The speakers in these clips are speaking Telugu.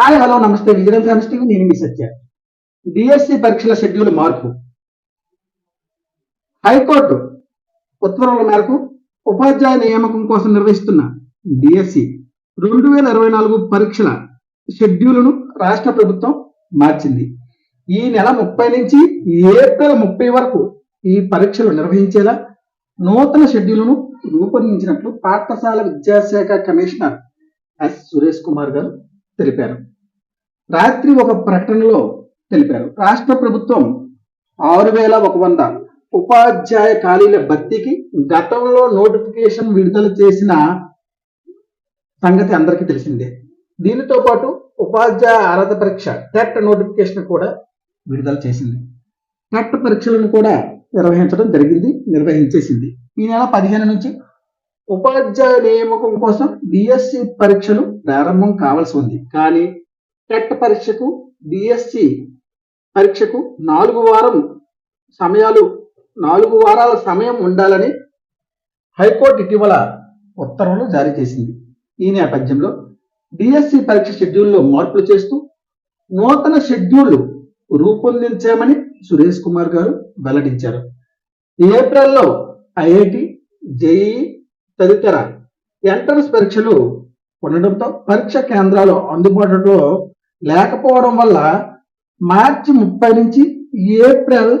హాయ్ హలో నమస్తే విజయం ఫ్యామిలీ టీవీ నేను మీ సత్య. డిఎస్సి పరీక్షల షెడ్యూల్ మార్పు. హైకోర్టు ఉత్తర్వుల మేరకు ఉపాధ్యాయ నియామకం కోసం నిర్వహిస్తున్న డిఎస్సి రెండు వేల ఇరవై నాలుగు పరీక్షల షెడ్యూల్ను రాష్ట్ర ప్రభుత్వం మార్చింది. ఈ నెల ముప్పై నుంచి ఏప్రిల్ ముప్పై వరకు ఈ పరీక్షలు నిర్వహించేలా నూతన షెడ్యూల్ను రూపొందించినట్లు పాఠశాల విద్యాశాఖ కమిషనర్ ఎస్ సురేష్ కుమార్ గారు తెలిపారు. రాత్రి ఒక ప్రకటనలో తెలిపారు. రాష్ట్ర ప్రభుత్వం ఆరు వేల ఒక వంద ఉపాధ్యాయ ఖాళీల భర్తీకి గతంలో నోటిఫికేషన్ విడుదల చేసిన సంగతి అందరికీ తెలిసిందే. దీనితో పాటు ఉపాధ్యాయ అర్హత పరీక్ష టెట్ నోటిఫికేషన్ కూడా విడుదల చేసింది. టెట్ పరీక్షలను కూడా నిర్వహించడం జరిగింది నిర్వహించేసింది. ఈ నెల పదిహేను నుంచి ఉపాధ్యాయ నియామకం కోసం డిఎస్సి పరీక్షలు ప్రారంభం కావాల్సి ఉంది. కానీ టెట్ పరీక్షకు డిఎస్సి పరీక్షకు నాలుగు వారం సమయాలు నాలుగు వారాల సమయం ఉండాలని హైకోర్టు ఇటీవల ఉత్తర్వులు జారీ చేసింది. ఈ నేపథ్యంలో డిఎస్సి పరీక్ష షెడ్యూల్లో మార్పులు చేస్తూ నూతన షెడ్యూల్ రూపొందించామని సురేష్ కుమార్ గారు వెల్లడించారు. ఏప్రిల్లో ఐఐటి జేఈ తదితర ఎంట్రన్స్ పరీక్షలు ఉండడంతో పరీక్ష కేంద్రాలు అందుబాటులో లేకపోవడం వల్ల మార్చి ముప్పై నుంచి ఏప్రిల్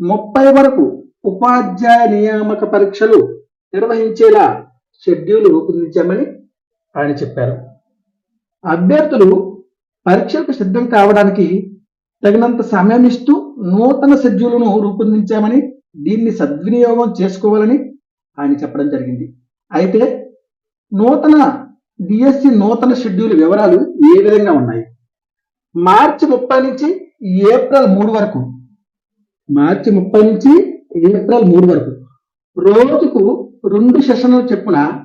ముప్పై వరకు ఉపాధ్యాయ నియామక పరీక్షలు నిర్వహించేలా షెడ్యూల్ రూపొందించామని ఆయన చెప్పారు. అభ్యర్థులు పరీక్షలకు సిద్ధం కావడానికి తగినంత సమయం ఇస్తూ నూతన షెడ్యూల్ను రూపొందించామని దీన్ని సద్వినియోగం చేసుకోవాలని ఆయన చెప్పడం జరిగింది. అయితే నూతన డిఎస్సి నూతన షెడ్యూల్ వివరాలు ఏ విధంగా ఉన్నాయి? మార్చి ముప్పై నుంచి ఏప్రిల్ మూడు వరకు. మార్చి ముప్పై నుంచి ఏప్రిల్ మూడు వరకు. రోజుకు రెండు సెషన్లు చెప్పున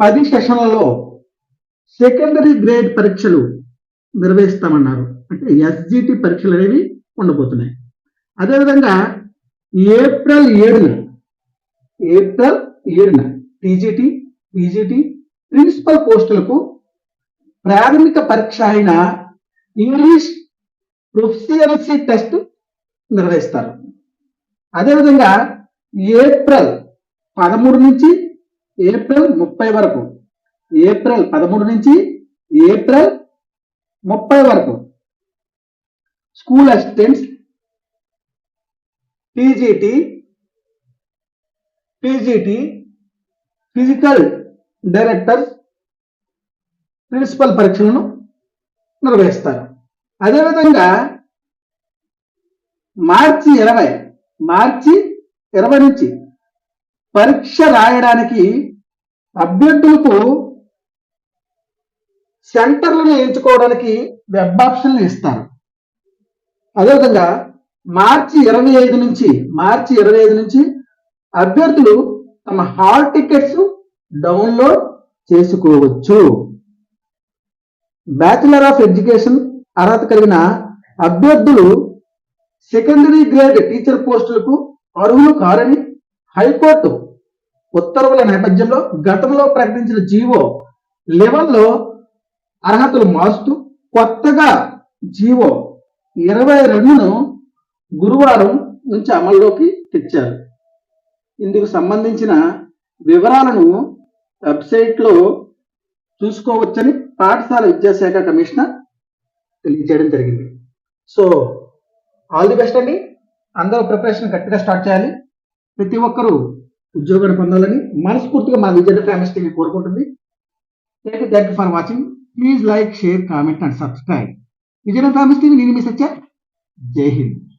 పది సెషన్లలో సెకండరీ గ్రేడ్ పరీక్షలు నిర్వహిస్తామన్నారు. అంటే ఎస్జిటి పరీక్షలు అనేవి ఉండబోతున్నాయి. అదేవిధంగా ఏప్రిల్ ఏడున ఏప్రిల్ ఏడున టీజీటీ పీజీటీ ప్రిన్సిపల్ పోస్టులకు ప్రాథమిక పరీక్ష అయిన ఇంగ్లీష్ ప్రొఫిషియన్సీ టెస్ట్ నిర్వహిస్తారు. అదేవిధంగా ఏప్రిల్ పదమూడు నుంచి ఏప్రిల్ ముప్పై వరకు ఏప్రిల్ పదమూడు నుంచి ఏప్రిల్ ముప్పై వరకు school assistants PGT PGT physical directors principal పరీక్షలను నిర్వహిస్తారు. అదేవిధంగా మార్చి ఇరవై మార్చి ఇరవై నుంచి పరీక్ష రాయడానికి అభ్యర్థులకు సెంటర్లను ఎంచుకోవడానికి వెబ్ ఆప్షన్లు ఇస్తారు. అదేవిధంగా మార్చి ఇరవై ఐదు నుంచి మార్చి ఇరవై ఐదు నుంచి అభ్యర్థులు తమ హాల్ టికెట్స్ డౌన్లోడ్ చేసుకోవచ్చు. బ్యాచిలర్ ఆఫ్ ఎడ్యుకేషన్ అర్హత కలిగిన అభ్యర్థులు సెకండరీ గ్రేడ్ టీచర్ పోస్టులకు అర్హులు కారని హైకోర్టు ఉత్తర్వుల నేపథ్యంలో గతంలో ప్రకటించిన జీవో లెవెల్లో అర్హతలు మారుస్తూ కొత్తగా జీవో ఇరవై రెండును గురువారం నుంచి అమల్లోకి తెచ్చారు. ఇందుకు సంబంధించిన వివరాలను వెబ్సైట్లో చూసుకోవచ్చని పాఠశాల విద్యాశాఖ కమిషనర్ తెలియజేయడం జరిగింది. సో ఆల్ ది బెస్ట్ అండి. అందరూ ప్రిపరేషన్ గట్టిగా స్టార్ట్ చేయాలి. ప్రతి ఒక్కరూ ఉద్యోగాన్ని పొందాలని మనస్ఫూర్తిగా మా విద్యార్థి ఫ్యామిలీస్ టీవీ కోరుకుంటుంది. Thank you thank you for watching please like share comment and subscribe Vijaya families TV నేను మీ సత్య. జై హింద్.